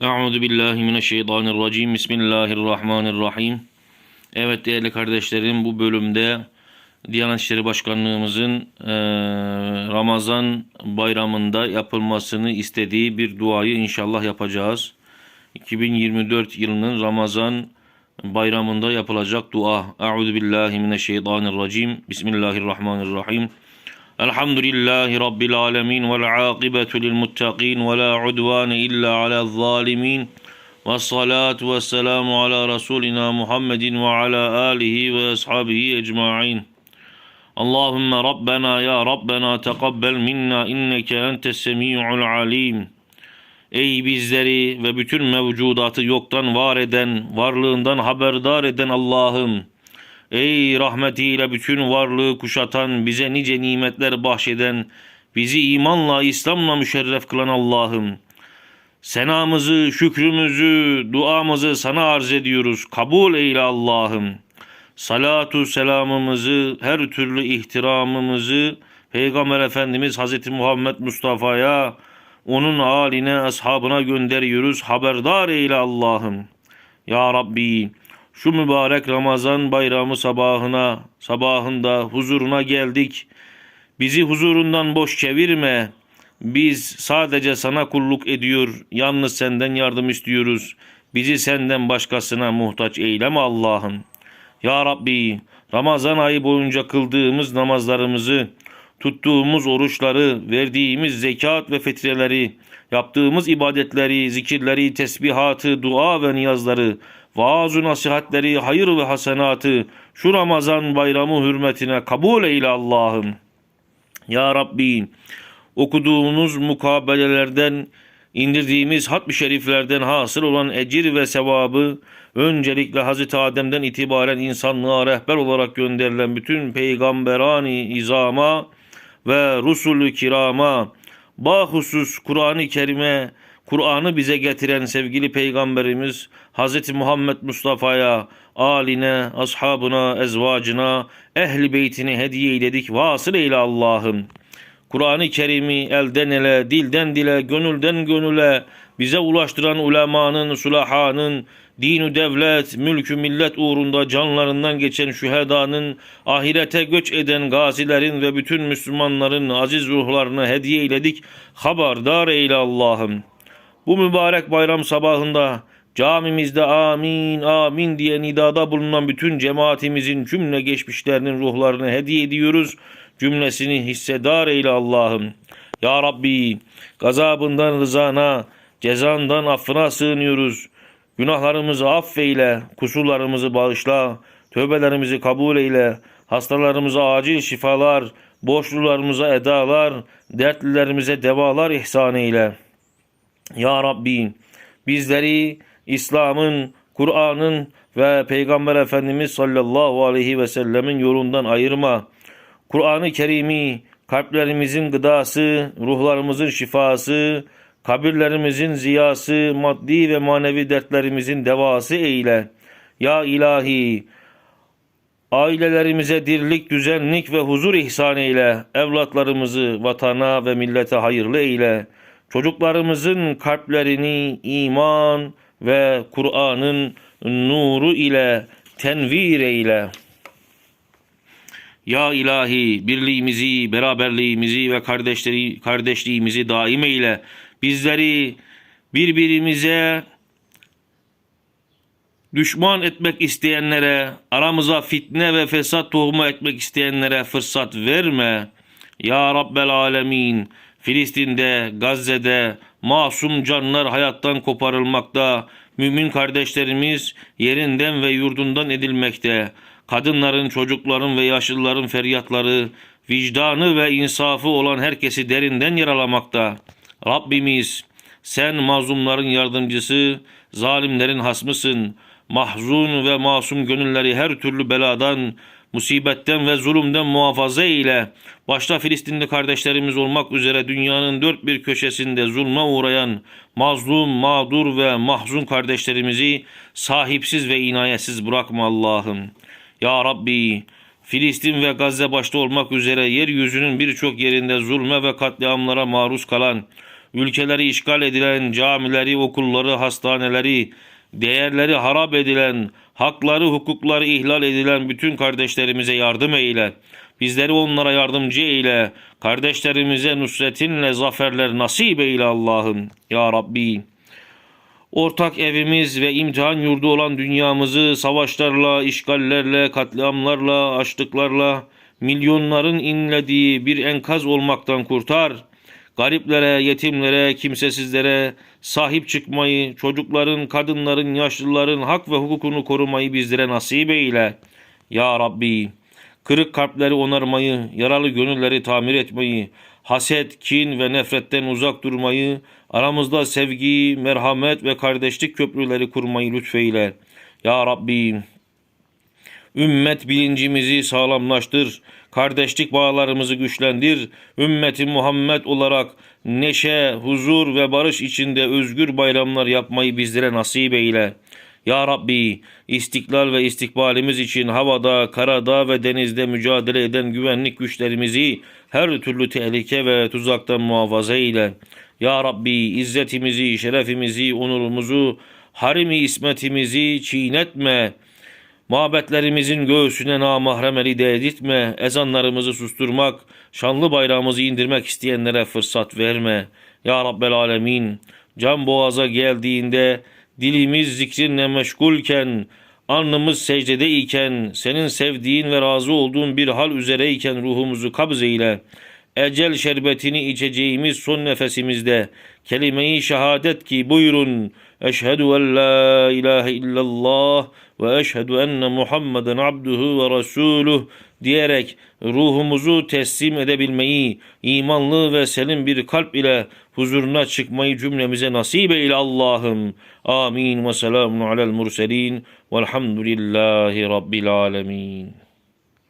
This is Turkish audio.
Euzu billahi mineşşeytanirracim. Bismillahirrahmanirrahim. Evet değerli kardeşlerim bu bölümde Diyanet İşleri Başkanlığımızın eee, Ramazan bayramında yapılmasını istediği bir duayı inşallah yapacağız. 2024 yılının Ramazan bayramında yapılacak dua. Euzu billahi mineşşeytanirracim. Bismillahirrahmanirrahim. Elhamdülillahi Rabbil alemin vel akibetu lil muttaqin ve la udvane illa alel zalimin. Ve salatu ve selamu ala Resulina Muhammedin ve ala alihi ve ashabihi ecma'in. Allahümme Rabbena ya Rabbena tekabbel minna inneke entes semi'ul alim. Ey bizleri ve bütün mevcudatı yoktan var eden, varlığından haberdar eden Allah'ım. Ey rahmetiyle bütün varlığı kuşatan, bize nice nimetler bahşeden, bizi imanla, İslam'la müşerref kılan Allah'ım. Senamızı, şükrümüzü, duamızı sana arz ediyoruz. Kabul eyle Allah'ım. Salatu selamımızı, her türlü ihtiramımızı Peygamber Efendimiz Hazreti Muhammed Mustafa'ya, onun haline, ashabına gönderiyoruz. Haberdar eyle Allah'ım. Ya Rabbi, şu mübarek Ramazan bayramı sabahına, sabahında huzuruna geldik. Bizi huzurundan boş çevirme. Biz sadece sana kulluk ediyor, yalnız senden yardım istiyoruz. Bizi senden başkasına muhtaç eyleme Allah'ım. Ya Rabbi, Ramazan ayı boyunca kıldığımız namazlarımızı, tuttuğumuz oruçları, verdiğimiz zekat ve fitreleri, yaptığımız ibadetleri, zikirleri, tesbihatı, dua ve niyazları, vaaz-ı nasihatleri, hayır ve hasenatı şu Ramazan bayramı hürmetine kabul eyle Allah'ım. Ya Rabbi, okuduğumuz mukabelelerden, indirdiğimiz hatmi şeriflerden hasıl olan ecir ve sevabı, öncelikle Hazreti Adem'den itibaren insanlığa rehber olarak gönderilen bütün peygamberani izama ve rusulü kirama, bahusus Kur'an-ı Kerim'e, Kur'an'ı bize getiren sevgili peygamberimiz Hazreti Muhammed Mustafa'ya, aline, ashabına, ezvacına, ehli beytini hediye eyledik. Vasıl eyle Allah'ım. Kur'an-ı Kerim'i elden ele, dilden dile, gönülden gönüle bize ulaştıran ulemanın, sulahanın, dinu devlet, mülkü millet uğrunda canlarından geçen şühedanın, ahirete göç eden gazilerin ve bütün Müslümanların aziz ruhlarını hediye eyledik. Haberdar eyle Allah'ım. Bu mübarek bayram sabahında camimizde amin amin diye nidada bulunan bütün cemaatimizin cümle geçmişlerinin ruhlarını hediye ediyoruz. Cümlesini hissedar eyle Allah'ım. Ya Rabbi gazabından rızana, cezandan affına sığınıyoruz. Günahlarımızı affeyle, kusurlarımızı bağışla, tövbelerimizi kabul eyle, hastalarımıza acil şifalar, borçlularımıza edalar, dertlilerimize devalar ihsan eyle.'' Ya Rabbi bizleri İslam'ın, Kur'an'ın ve Peygamber Efendimiz sallallahu aleyhi ve sellemin yolundan ayırma. Kur'an-ı Kerim'i kalplerimizin gıdası, ruhlarımızın şifası, kabirlerimizin ziyası, maddi ve manevi dertlerimizin devası eyle. Ya ilahi Ailelerimize dirlik, düzenlik ve huzur ihsan eyle. Evlatlarımızı vatana ve millete hayırlı eyle. Çocuklarımızın kalplerini iman ve Kur'an'ın nuru ile tenvir eyle. Ya ilahi birliğimizi, beraberliğimizi ve kardeşleri, kardeşliğimizi daim eyle. Bizleri birbirimize düşman etmek isteyenlere, aramıza fitne ve fesat tohumu etmek isteyenlere fırsat verme. Ya Rabbel Alemin, Filistin'de, Gazze'de masum canlar hayattan koparılmakta, mümin kardeşlerimiz yerinden ve yurdundan edilmekte. Kadınların, çocukların ve yaşlıların feryatları, vicdanı ve insafı olan herkesi derinden yaralamakta. Rabbimiz, sen mazlumların yardımcısı, zalimlerin hasmısın. Mahzun ve masum gönülleri her türlü beladan, musibetten ve zulümden muhafaza eyle. Başta Filistinli kardeşlerimiz olmak üzere dünyanın dört bir köşesinde zulme uğrayan mazlum, mağdur ve mahzun kardeşlerimizi sahipsiz ve inayetsiz bırakma Allah'ım. Ya Rabbi, Filistin ve Gazze başta olmak üzere yeryüzünün birçok yerinde zulme ve katliamlara maruz kalan, ülkeleri işgal edilen, camileri, okulları, hastaneleri, değerleri harap edilen, hakları, hukukları ihlal edilen bütün kardeşlerimize yardım eyle. Bizleri onlara yardımcı eyle. Kardeşlerimize nusretinle zaferler nasip eyle Allah'ım. Ya Rabbi. Ortak evimiz ve imtihan yurdu olan dünyamızı savaşlarla, işgallerle, katliamlarla, açlıklarla, milyonların inlediği bir enkaz olmaktan kurtar. Gariplere, yetimlere, kimsesizlere sahip çıkmayı, çocukların, kadınların, yaşlıların hak ve hukukunu korumayı bizlere nasip eyle. Ya Rabbi, kırık kalpleri onarmayı, yaralı gönülleri tamir etmeyi, haset, kin ve nefretten uzak durmayı, aramızda sevgi, merhamet ve kardeşlik köprüleri kurmayı lütfeyle. Ya Rabbi, Ümmet bilincimizi sağlamlaştır. Kardeşlik bağlarımızı güçlendir. Ümmeti Muhammed olarak neşe, huzur ve barış içinde özgür bayramlar yapmayı bizlere nasip eyle. Ya Rabbi, istiklal ve istikbalimiz için havada, karada ve denizde mücadele eden güvenlik güçlerimizi her türlü tehlike ve tuzaktan muhafaza eyle. Ya Rabbi, izzetimizi, şerefimizi, onurumuzu, harimi ismetimizi çiğnetme. Mabetlerimizin göğsüne namahrem eli ezanlarımızı susturmak, şanlı bayrağımızı indirmek isteyenlere fırsat verme. Ya Rabbel Alemin, can boğaza geldiğinde, dilimiz zikrinle meşgulken, alnımız secdedeyken, senin sevdiğin ve razı olduğun bir hal üzereyken ruhumuzu kabz eyle. Ecel şerbetini içeceğimiz son nefesimizde kelime-i şehadet ki buyurun. Eşhedü en la ilahe illallah ve eşhedü enne Muhammeden abduhu ve resuluh diyerek ruhumuzu teslim edebilmeyi, imanlı ve selim bir kalp ile huzuruna çıkmayı cümlemize nasip eyle Allah'ım. Amin ve selamun alel murselin velhamdülillahi rabbil alemin.